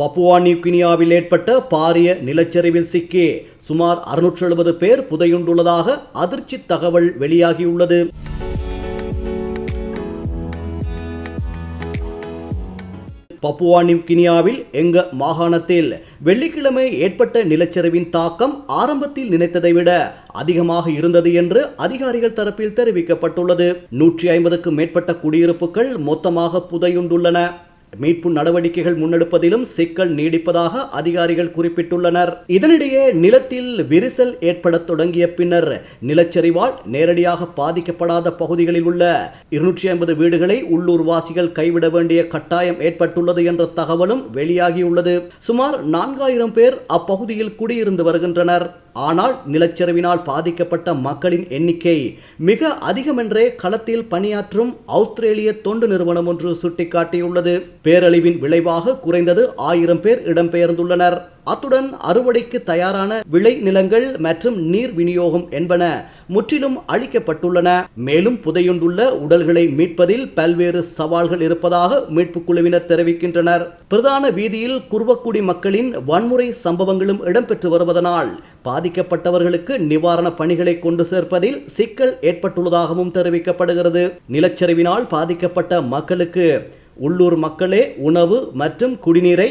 Papua நியூகினியாவில் ஏற்பட்ட பாரிய நிலச்சரிவில் சிக்கி சுமார் அறுநூற்று எழுபது பேர் புதையுண்டுள்ளதாக அதிர்ச்சி தகவல் வெளியாகியுள்ளது. பப்புவா நியூகினியாவில் எங்க மாகாணத்தில் வெள்ளிக்கிழமை ஏற்பட்ட நிலச்சரிவின் தாக்கம் ஆரம்பத்தில் நினைத்ததை விட அதிகமாக இருந்தது என்று அதிகாரிகள் தரப்பில் தெரிவிக்கப்பட்டுள்ளது. நூற்றி ஐம்பதுக்கும் மேற்பட்ட குடியிருப்புகள் மொத்தமாக புதையுண்டுள்ளன. மீட்பு நடவடிக்கைகள் முன்னெடுப்பதிலும் சிக்கல் நீடிப்பதாக அதிகாரிகள் குறிப்பிட்டுள்ளனர். இதனிடையே நிலத்தில் விரிசல் ஏற்படத் தொடங்கிய பின்னர் நிலச்சரிவால் நேரடியாக பாதிக்கப்படாத பகுதிகளில் உள்ள இருநூற்றி ஐம்பது வீடுகளை உள்ளூர் வாசிகள் கைவிட வேண்டிய கட்டாயம் ஏற்பட்டுள்ளது என்ற தகவலும் வெளியாகியுள்ளது. சுமார் நான்காயிரம் பேர் அப்பகுதியில் குடியிருந்து வருகின்றனர். ஆனால் நிலச்சரிவினால் பாதிக்கப்பட்ட மக்களின் எண்ணிக்கை மிக அதிகமென்றே களத்தில் பணியாற்றும் ஆஸ்திரேலிய தொண்டு நிறுவனம் ஒன்று சுட்டிக்காட்டியுள்ளது. பேரழிவின் விளைவாக குறைந்தது ஆயிரம் பேர் இடம்பெயர்ந்துள்ளனர். அத்துடன் அறுவடைக்கு தயாரான விளை நிலங்கள் மற்றும் நீர் விநியோகம் என்பன முற்றிலும் அழிக்கப்பட்டுள்ளன. மேலும் புதையுண்டுள்ள உடல்களை மீட்பதில் பல்வேறு சவால்கள் இருப்பதாக மீட்புக் குழுவினர் தெரிவிக்கின்றனர். பிரதான வீதியில் குர்வக்குடி மக்களின் வன்முறை சம்பவங்களும் இடம்பெற்று வருவதனால் பாதிக்கப்பட்டவர்களுக்கு நிவாரண பணிகளை கொண்டு சேர்ப்பதில் சிக்கல் ஏற்பட்டுள்ளதாகவும் தெரிவிக்கப்படுகிறது. நிலச்சரிவினால் பாதிக்கப்பட்ட மக்களுக்கு உள்ளூர் மக்களே உணவு மற்றும் குடிநீரை